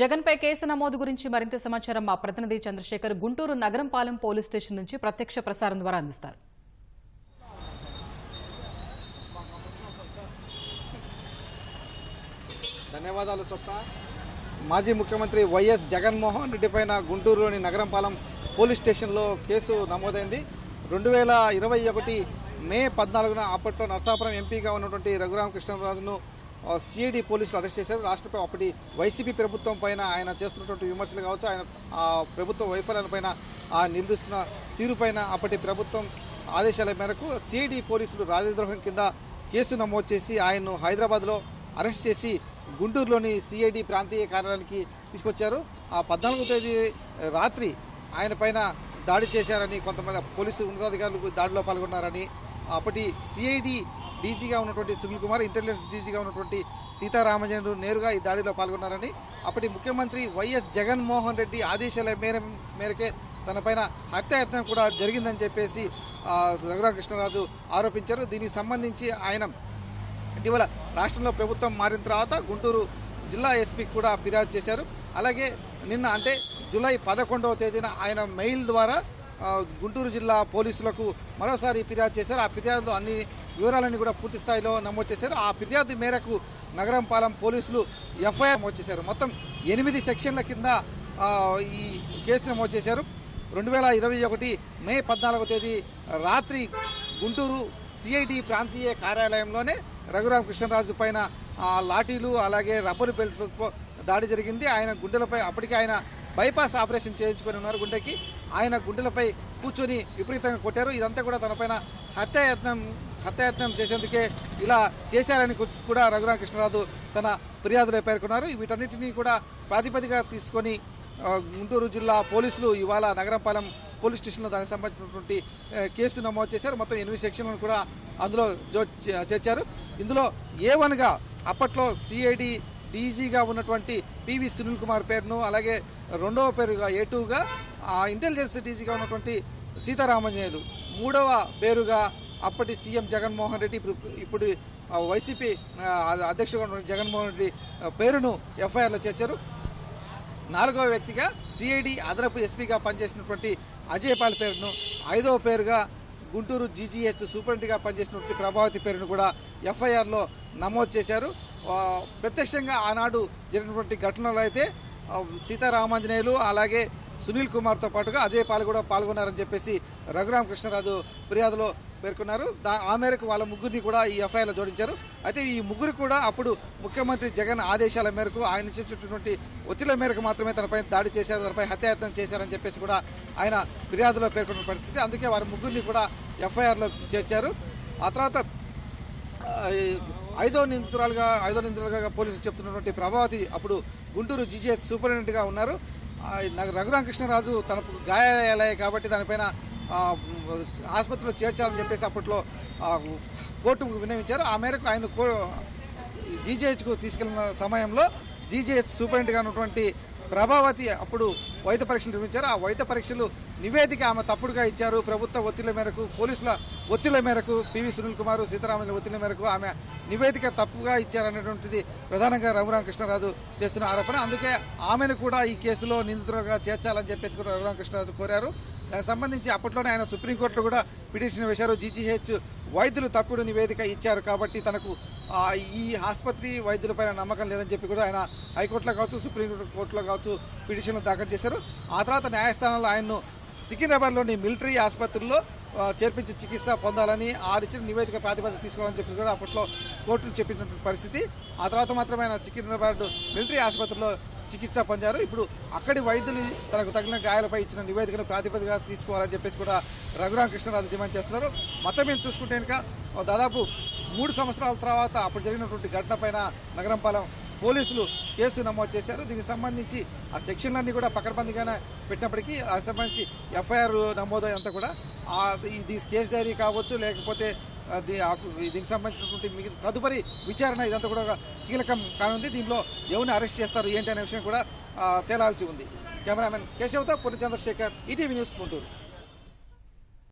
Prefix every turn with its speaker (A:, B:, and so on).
A: జగన్పై కేసు నమోదు గురించి మరింత సమాచారం మా ప్రతినిధి చంద్రశేఖర్ గుంటూరు నగరంపాలెం పోలీస్ స్టేషన్ నుంచి ప్రత్యక్ష ప్రసారం ద్వారా అందిస్తారు.
B: ధన్యవాదాలు స్వప్న మాజీ ముఖ్యమంత్రి వైఎస్ జగన్మోహన్ రెడ్డి పైన గుంటూరులోని నగరంపాలెం పోలీస్ స్టేషన్లో కేసు నమోదైంది. రెండు వేల ఇరవై ఒకటి మే పద్నాలుగున అప్పట్లో నర్సాపురం ఎంపీగా ఉన్నటువంటి రఘురామకృష్ణరాజును సిఐడి పోలీసులు అరెస్ట్ చేశారు. రాష్ట్ర అప్పటి వైసీపీ ప్రభుత్వం పైన ఆయన చేస్తున్నటువంటి విమర్శలు కావచ్చు ఆయన ప్రభుత్వ వైఫల్యాల పైన ఆ తీరుపైన అప్పటి ప్రభుత్వం ఆదేశాల మేరకు సిఐడి పోలీసులు రాజద్రోహం కింద కేసు నమోదు చేసి ఆయన్ను హైదరాబాద్లో అరెస్ట్ చేసి గుంటూరులోని సిఐడి ప్రాంతీయ కార్యాలయానికి తీసుకొచ్చారు. ఆ పద్నాలుగో తేదీ రాత్రి ఆయన పైన దాడి చేశారని కొంతమంది పోలీసు ఉన్నతాధికారులు దాడిలో పాల్గొన్నారని అప్పటి సిఐడి డీజీగా ఉన్నటువంటి సునీల్ కుమార్ ఇంటెలిజెన్స్ డీజీగా ఉన్నటువంటి సీతారామజనుడు నేరుగా ఈ దాడిలో పాల్గొన్నారని అప్పటి ముఖ్యమంత్రి వైఎస్ జగన్మోహన్ రెడ్డి ఆదేశాల మేర మేరకే తనపైన హత్యాయత్నం కూడా జరిగిందని చెప్పేసి రఘురామకృష్ణరాజు ఆరోపించారు. దీనికి సంబంధించి ఆయన ఇటీవల రాష్ట్రంలో ప్రభుత్వం మారిన తర్వాత గుంటూరు జిల్లా ఎస్పీకి కూడా ఫిర్యాదు చేశారు. అలాగే నిన్న అంటే జూలై పదకొండవ తేదీన ఆయన మెయిల్ ద్వారా గుంటూరు జిల్లా పోలీసులకు మరోసారి ఫిర్యాదు చేశారు. ఆ ఫిర్యాదులో అన్ని వివరాలన్నీ కూడా పూర్తి స్థాయిలో నమోదు చేశారు. ఆ ఫిర్యాదు మేరకు నగరం పాలెం పోలీసులు ఎఫ్ఐఆర్ నమోదు చేశారు. మొత్తం ఎనిమిది సెక్షన్ల కింద ఈ కేసు నమోదు చేశారు. రెండు వేల ఇరవై ఒకటి మే పద్నాలుగో తేదీ రాత్రి గుంటూరు సిఐడి ప్రాంతీయ కార్యాలయంలోనే రఘురామ కృష్ణరాజు పైన లాఠీలు అలాగే రబ్బరు బెల్ట్తో దాడి జరిగింది. ఆయన గుండెలపై అప్పటికే ఆయన బైపాస్ ఆపరేషన్ చేయించుకొని ఉన్నారు గుండెకి. ఆయన గుండెలపై కూర్చొని విపరీతంగా కొట్టారు. ఇదంతా కూడా తనపైన హత్యాయత్నం హత్యాయత్నం చేసేందుకే ఇలా చేశారని కూడా రఘురామ కృష్ణరాజు తన ఫిర్యాదులో పేర్కొన్నారు. వీటన్నిటినీ కూడా ప్రాతిపదికగా తీసుకొని గుంటూరు జిల్లా పోలీసులు ఇవాళ నగరంపాలెం పోలీస్ స్టేషన్లో దానికి సంబంధించినటువంటి కేసు నమోదు చేశారు. మొత్తం ఎనిమిది సెక్షన్లను కూడా అందులో జో చే- చేర్చారు. ఇందులో ఏ వన్గా అప్పట్లో సిఐడి డీజీగా ఉన్నటువంటి పివి సునీల్ కుమార్ పేరును అలాగే రెండవ పేరుగా ఏ టూగా ఇంటెలిజెన్స్ డీజీగా ఉన్నటువంటి సీతారామంజనేయులు మూడవ పేరుగా అప్పటి సీఎం జగన్మోహన్ రెడ్డి ఇప్పుడు ఇప్పుడు వైసీపీ అధ్యక్షుడు ఉన్నటువంటి జగన్మోహన్ రెడ్డి పేరును ఎఫ్ఐఆర్లో చేర్చారు. నాలుగవ వ్యక్తిగా సిఐడి అదనపు ఎస్పీగా పనిచేసినటువంటి అజయ్ పాల్ పేరును ఐదవ పేరుగా గుంటూరు జీజీహెచ్ సూపరింటెండెంట్గా పనిచేసినటువంటి ప్రభావతి పేరును కూడా ఎఫ్ఐఆర్లో నమోదు చేశారు. ప్రత్యక్షంగా ఆనాడు జరిగినటువంటి ఘటనలో అయితే సీతారామాంజనేయులు అలాగే సునీల్ కుమార్తో పాటుగా అజయ్ పాల్ కూడా పాల్గొన్నారని చెప్పేసి రఘురామ కృష్ణరాజు ఫిర్యాదులో పేర్కొన్నారు. దా ఆ మేరకు వాళ్ళ ముగ్గురిని కూడా ఈ ఎఫ్ఐఆర్లో జోడించారు. అయితే ఈ ముగ్గురు కూడా అప్పుడు ముఖ్యమంత్రి జగన్ ఆదేశాల మేరకు ఆయన చేసేటటువంటి ఒత్తిళ్ళ మేరకు మాత్రమే తనపై దాడి చేశారు తనపై హత్యాయత్నం చేశారని చెప్పేసి కూడా ఆయన ఫిర్యాదులో పేర్కొన్న పరిస్థితి. అందుకే వారి ముగ్గురిని కూడా ఎఫ్ఐఆర్లో చేర్చారు. ఆ తర్వాత ఐదో నిందితురాలుగా ఐదో నిందితురాలుగా పోలీసులు చెప్తున్నటువంటి ప్రభావతి అప్పుడు గుంటూరు జీజీహెచ్ సూపరింటెండెంట్గా ఉన్నారు. నాకు రఘురామకృష్ణరాజు తనకు గాయాలయ్యాయి కాబట్టి దానిపైన ఆసుపత్రిలో చేర్చాలని చెప్పేసి అప్పట్లో కోర్టుకు విన్నవించారు. ఆ మేరకు ఆయన కో జీజీహెచ్కు తీసుకెళ్ళిన సమయంలో జీజీహెచ్ సూపరింటెండెంట్గా ఉన్నటువంటి ప్రభావతి అప్పుడు వైద్య పరీక్షలు నిర్వహించారు. ఆ వైద్య పరీక్షలు నివేదిక ఆమె తప్పుడుగా ఇచ్చారు. ప్రభుత్వ ఒత్తిళ్ళ మేరకు పోలీసుల ఒత్తిళ్ళ మేరకు పివి సునీల్ కుమార్ సీతారామయ్య ఒత్తిళ్ళ మేరకు ఆమె నివేదిక తప్పుగా ఇచ్చారనేటువంటిది ప్రధానంగా రఘురామకృష్ణరాజు చేస్తున్న ఆరోపణ. అందుకే ఆమెను కూడా ఈ కేసులో నిందితులుగా చేర్చాలని చెప్పేసి కూడా రఘురామకృష్ణరాజు కోరారు. దానికి సంబంధించి అప్పట్లోనే ఆయన సుప్రీంకోర్టులో కూడా పిటిషన్ వేశారు. జీజీహెచ్ వైద్యులు తప్పుడు నివేదిక ఇచ్చారు కాబట్టి తనకు ఈ ఆసుపత్రి వైద్యులపైన నమ్మకం లేదని చెప్పి కూడా ఆయన హైకోర్టులో కావచ్చు సుప్రీం కోర్టులో కావచ్చు పిటిషన్లు దాఖలు చేశారు. ఆ తర్వాత న్యాయస్థానంలో ఆయన్ను సికింద్రాబాద్లోని మిలిటరీ ఆసుపత్రిలో చేర్పించి చికిత్స పొందాలని ఆ ఇచ్చిన నివేదిక ప్రాతిపదిక తీసుకోవాలని చెప్పి కూడా అప్పట్లో కోర్టులు చెప్పినటువంటి పరిస్థితి. ఆ తర్వాత మాత్రమే ఆయన సికింద్రాబాద్ మిలిటరీ ఆసుపత్రిలో చికిత్స పొందారు. ఇప్పుడు అక్కడి వైద్యులు తనకు తగిన గాయాలపై ఇచ్చిన నివేదికను ప్రాతిపదికగా తీసుకోవాలని చెప్పేసి కూడా రఘురామకృష్ణరాజు డిమాండ్ చేస్తున్నారు. మొత్తం మేము చూసుకుంటే ఇంకా దాదాపు మూడు సంవత్సరాల తర్వాత అప్పుడు జరిగినటువంటి ఘటన పైన నగరంపాలెం పోలీసులు కేసు నమోదు చేశారు. దీనికి సంబంధించి ఆ సెక్షన్లన్నీ కూడా పకడ్బందీగానే పెట్టినప్పటికీ దానికి సంబంధించి ఎఫ్ఐఆర్ నమోదు అంతా కూడా ఈ కేసు డైరీ కావచ్చు లేకపోతే దీనికి సంబంధించినటువంటి మిగతా తదుపరి విచారణ ఇదంతా కూడా ఒక కీలకం కానుంది. దీనిలో ఎవరిని అరెస్ట్ చేస్తారు ఏంటి అనే విషయం కూడా తేలాల్సి ఉంది. కెమెరామెన్ కేశవ్తో పూర్ణ చంద్రశేఖర్ ఈటీవీ న్యూస్ గుంటూరు.